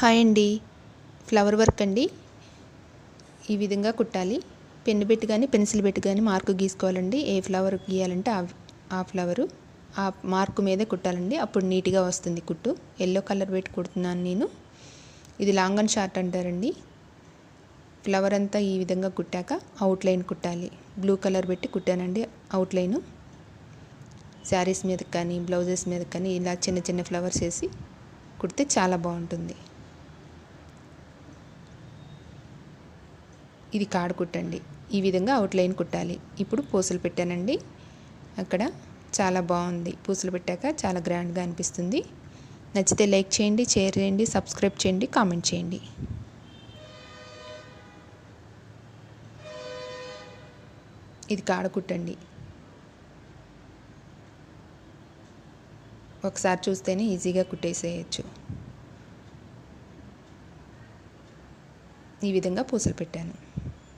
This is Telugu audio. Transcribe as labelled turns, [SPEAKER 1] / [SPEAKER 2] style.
[SPEAKER 1] హాయ్ అండి. ఫ్లవర్ వర్క్ అండి. ఈ విధంగా కుట్టాలి. పెన్ను పెట్టి కానీ పెన్సిల్ పెట్టి కానీ మార్కు గీసుకోవాలండి. ఏ ఫ్లవర్ గీయాలంటే ఆ ఆ ఫ్లవరు. ఆ మార్కు మీదే కుట్టాలండి. అప్పుడు నీట్గా వస్తుంది కుట్టు. ఎల్లో కలర్ పెట్టి కుడుతున్నాను నేను. ఇది లాంగ్ అండ్ షార్ట్ అంటారండి. ఫ్లవర్ అంతా ఈ విధంగా కుట్టాక అవుట్లైన్ కుట్టాలి. బ్లూ కలర్ పెట్టి కుట్టానండి అవుట్లైను. శారీస్ మీద కానీ బ్లౌజెస్ మీద కానీ ఇలా చిన్న చిన్న ఫ్లవర్స్ వేసి కుడితే చాలా బాగుంటుంది. ఇది కాడు కుట్టండి. ఈ విధంగా అవుట్లైన్ కుట్టాలి. ఇప్పుడు పూసలు పెట్టానండి. అక్కడ చాలా బాగుంది. పూసలు పెట్టాక చాలా గ్రాండ్గా అనిపిస్తుంది. నచ్చితే లైక్ చేయండి షేర్ చేయండి సబ్స్క్రైబ్ చేయండి కామెంట్ చేయండి. ఇది కాడ కుట్టండి. ఒకసారి చూస్తేనే ఈజీగా కుట్టేసేయచ్చు. ఈ విధంగా పూసలు పెట్టాను.